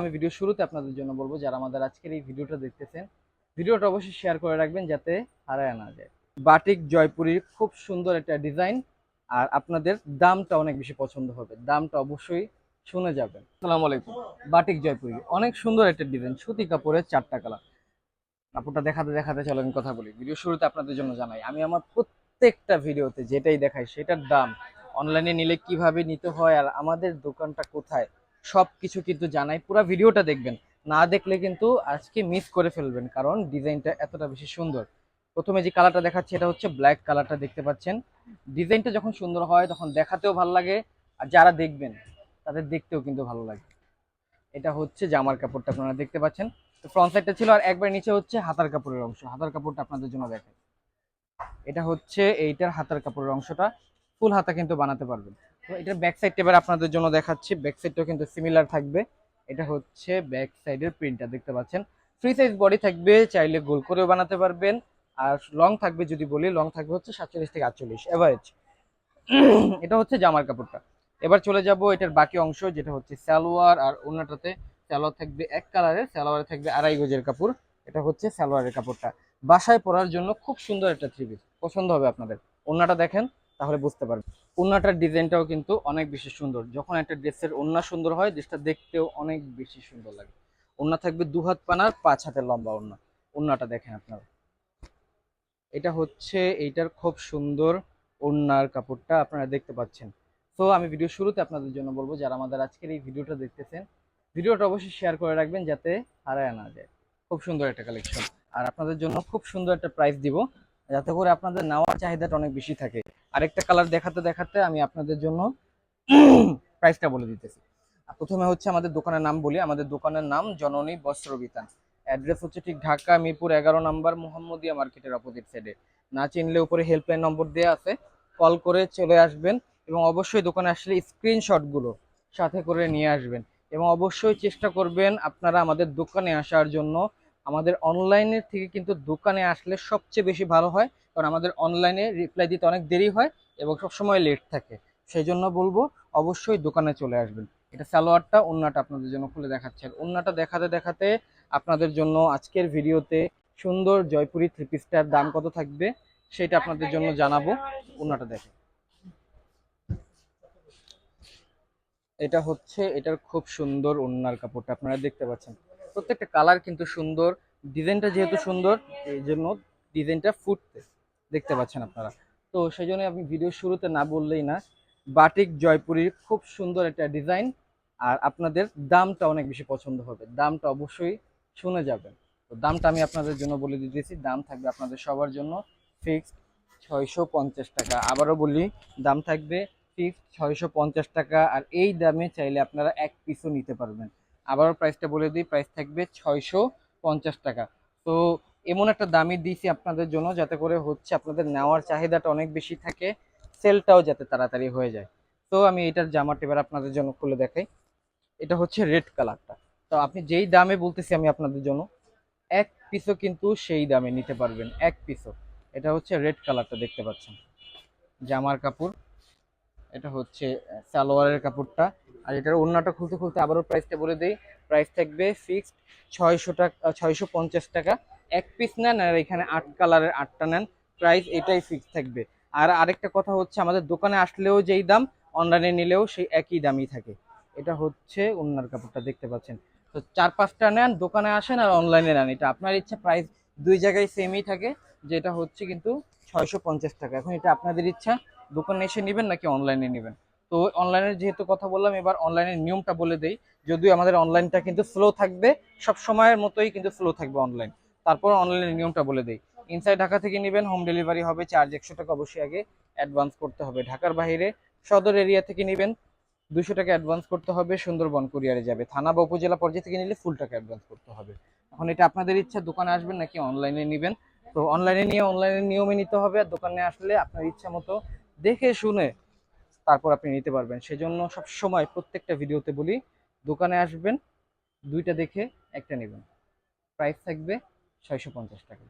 আমি ভিডিও শুরুতে আপনাদের জন্য বলব, যারা আমাদের আজকের এই ভিডিওটা দেখতেছেন, ভিডিওটা অবশ্যই শেয়ার করে রাখবেন যাতে হারায় না যায়। বাটিক জয়পুরীর খুব সুন্দর একটা ডিজাইন আর আপনাদের দামটা অনেক বেশি পছন্দ হবে। দামটা অবশ্যই শুনে যাবেন। আসসালামু আলাইকুম। বাটিক জয়পুরি, অনেক সুন্দর একটা ডিজাইন সুতি কাপড়ের চারটা কালার কাপড়টা দেখাতে দেখাতে চলেন কথা বলি। ভিডিও শুরুতে আপনাদের জন্য জানাই, আমি আমার প্রত্যেকটা ভিডিওতে যেটাই দেখাই, সেটার দাম। অনলাইনে নিলে কীভাবে নিতে হয়, আর আমাদের দোকানটা কোথায়? সব কিছু কিন্তু জানাই। পুরো ভিডিওটা দেখবেন। না দেখলে কিন্তু আজকে মিস করে ফেলবেন, কারণ ডিজাইনটা এতটা বেশি সুন্দর। প্রথমে যে কালারটা দেখাচ্ছি, এটা হচ্ছে ব্ল্যাক কালারটা দেখতে পাচ্ছেন। ডিজাইনটা যখন সুন্দর হয়, তখন দেখাতেও ভালো লাগে। আর যারা দেখবেন, তাদের দেখতেও কিন্তু ভালো লাগে। এটা হচ্ছে জামার কাপড়টা আপনারা দেখতে পাচ্ছেন। তো ফ্রন্ট সাইডটা ছিল, আর একবার নিচে হচ্ছে হাতার কাপড়ের অংশ। হাতার কাপড়টা আপনাদের জন্য দেখেন এটা হচ্ছে এইটার হাতার কাপড়ের অংশটা। ফুল হাতা কিন্তু বানাতে পারবেন। তো এটার ব্যাক সাইডটা এবার আপনাদের জন্য দেখাচ্ছি। ব্যাক সাইডটাও কিন্তু সিমিলার থাকবে। এটা হচ্ছে ব্যাক সাইডের প্রিন্টটা দেখতে পাচ্ছেন? ফ্রি সাইজ বডি থাকবে, চাইলে গোল করেও বানাতে পারবেন। আর লং থাকবে যদি বলি লং থাকবে হচ্ছে সাতচল্লিশ থেকে আটচল্লিশ এভারেজ এটা হচ্ছে জামার কাপড়টা। এবার চলে যাব এটার বাকি অংশ, যেটা হচ্ছে সালোয়ার, আর ওনাটাতে সালোয়ার থাকবে এক কালারের সালোয়ারে থাকবে আড়াই গজের কাপড়। এটা হচ্ছে সালোয়ারের কাপড়টা। বাসায় পরার জন্য খুব সুন্দর একটা থ্রি পিস পছন্দ হবে আপনাদের। ওনাটা দেখেন তাহলে বুঝতে পারবেন ওনাটার ডিজাইনটাও কিন্তু অনেক বেশি সুন্দর। যখন একটা ড্রেসের ওন্না সুন্দর হয়, ড্রেসটা দেখতেও অনেক বেশি সুন্দর লাগে। ওন্না থাকবে দু হাত পানার পাঁচ হাতের লম্বা ওন্না ওন্নাটা দেখেন আপনারা। এটা হচ্ছে এইটার খুব সুন্দর ওন্নার কাপড়টা আপনারা দেখতে পাচ্ছেন। তো আমি ভিডিও শুরুতে আপনাদের জন্য বলব, যারা আমাদের আজকের এই ভিডিওটা দেখতেছেন, ভিডিওটা অবশ্যই শেয়ার করে রাখবেন যাতে হারায় না যায়। খুব সুন্দর একটা কালেকশন আর আপনাদের জন্য খুব সুন্দর একটা প্রাইস দিব। যাতে করে আপনাদের নেওয়ার চাহিদাটা অনেক বেশি থাকে। আরেকটা কালার দেখাতে দেখাতে আমি আপনাদের জন্য প্রাইসটা বলে দিতেছি। প্রথমে হচ্ছে আমাদের দোকানের নাম বলি। আমাদের দোকানের নাম জননী বস্ত্র বিতান। অ্যাড্রেস হচ্ছে ঠিক ঢাকা, মিরপুর, এগারো নম্বর, মোহাম্মদিয়া মার্কেটের অপোজিট সাইডে না চিনলে উপরে হেল্পলাইন নম্বর দেওয়া আছে। কল করে চলে আসবেন এবং অবশ্যই দোকানে আসলে স্ক্রিনশটগুলো সাথে করে নিয়ে আসবেন। এবং অবশ্যই চেষ্টা করবেন আপনারা আমাদের দোকানে আসার জন্য আমাদের অনলাইনের থেকে কিন্তু দোকানে আসলে সবচেয়ে বেশি ভালো হয়। কারণ আমাদের অনলাইনে রিপ্লাই দিতে অনেক দেরি হয় এবং সবসময় লেট থাকে। সেই জন্য বলব, অবশ্যই দোকানে চলে আসবেন। এটা সালোয়ারটা, ওন্নাটা আপনাদের জন্য খুলে দেখাচ্ছে। আর ওন্নাটা দেখাতে দেখাতে আপনাদের জন্য আজকের ভিডিওতে সুন্দর জয়পুরি থ্রি পিসটার দাম কত থাকবে সেটা আপনাদের জন্য জানাব। ওন্নাটা দেখে এটা হচ্ছে, এটার খুব সুন্দর ওন্নার কাপড়টা আপনারা দেখতে পাচ্ছেন। প্রত্যেকটা কালার কিন্তু সুন্দর। ডিজাইনটা যেহেতু সুন্দর, এই জন্য ডিজাইনটা ফুটতে দেখতে পাচ্ছেন আপনারা। তো সেই জন্য আমি ভিডিও শুরুতে না বললেই না বাটিক জয়পুরীর খুব সুন্দর একটা ডিজাইন আর আপনাদের দামটা অনেক বেশি পছন্দ হবে। দামটা অবশ্যই শুনে যাবেন। তো দামটা আমি আপনাদের জন্য বলে দিতেছি, দাম থাকবে আপনাদের সবার জন্য ফিক্সড ছয়শো পঞ্চাশ টাকা। আবারও বলি, দাম থাকবে ফিক্সড ছয়শো পঞ্চাশ টাকা, আর এই দামে চাইলে আপনারা এক পিসও নিতে পারবেন। আবারও প্রাইসটা বলে দিই প্রাইস থাকবে ছয়শো পঞ্চাশ টাকা। তো এমন একটা দামি দিয়েছি আপনাদের জন্য যাতে করে হচ্ছে আপনাদের নেওয়ার চাহিদাটা অনেক বেশি থাকে সেলটাও যাতে তাড়াতাড়ি হয়ে যায়। তো আমি এটার জামাটা এবার আপনাদের জন্য খুলে দেখাই। এটা হচ্ছে রেড কালারটা তো আপনি যেই দামে বলতেছি আমি আপনাদের জন্য, এক পিসও কিন্তু সেই দামে নিতে পারবেন, এক পিসও এটা হচ্ছে রেড কালারটা দেখতে পাচ্ছেন। জামার কাপড়। এটা হচ্ছে সালোয়ারের কাপড়টা। আর এটার ওড়নাটা খুলতে খুলতে আবারও প্রাইসটা বলে দিই। প্রাইস থাকবে ফিক্সড ছয়শো টাকা ছয়শো পঞ্চাশ টাকা। এক পিস নেন আর এখানে আট কালারের আটটা নেন। প্রাইস এটাই ফিক্স থাকবে। আর আরেকটা কথা হচ্ছে, আমাদের দোকানে আসলেও যেই দাম অনলাইনে নিলেও সেই একই দামই থাকে। এটা হচ্ছে ওড়নার কাপড়টা, দেখতে পাচ্ছেন। তো চার পাঁচটা নেন, দোকানে আসেন আর অনলাইনে নেন। এটা আপনার ইচ্ছা প্রাইস দুই জায়গায় সেমই থাকে, যেটা হচ্ছে কিন্তু ছয়শো পঞ্চাশ টাকা। এখন এটা আপনাদের ইচ্ছা দোকানে এসে নেবেন নাকি অনলাইনে নেবেন? তো অনলাইনের যেহেতু কথা বললাম, এবার অনলাইনের নিয়মটা বলে দেই। যদিও আমাদের অনলাইনটা কিন্তু ফ্লো থাকবে, সব সময়ের মতোই কিন্তু ফ্লো থাকবে অনলাইন তারপর অনলাইনের নিয়মটা বলে দেই। ইনসাইড ঢাকা থেকে নেবেন হোম ডেলিভারি হবে চার্জ একশো টাকা অবশ্যই আগে অ্যাডভান্স করতে হবে। ঢাকার বাইরে, সদর এরিয়া থেকে নেবেন দুশো টাকা অ্যাডভান্স করতে হবে, সুন্দরবন কুরিয়ারে যাবে। থানা বা উপজেলা পর্যায়ে থেকে নিলে ফুল টাকা অ্যাডভান্স করতে হবে। এখন এটা আপনাদের ইচ্ছা, দোকানে আসবেন নাকি অনলাইনে নেবেন? তো অনলাইনে নিয়ে অনলাইনে নিয়মে নিতে হবে, আর দোকানে আসলে আপনার ইচ্ছা মতো দেখে শুনে তারপর আপনি নিতে পারবেন। সেজন্য সব সময় প্রত্যেকটা ভিডিওতে বলি, দোকানে আসবেন, দুইটা দেখে, একটা নেবেন। প্রাইস থাকবে ছয়শো পঞ্চাশ টাকা।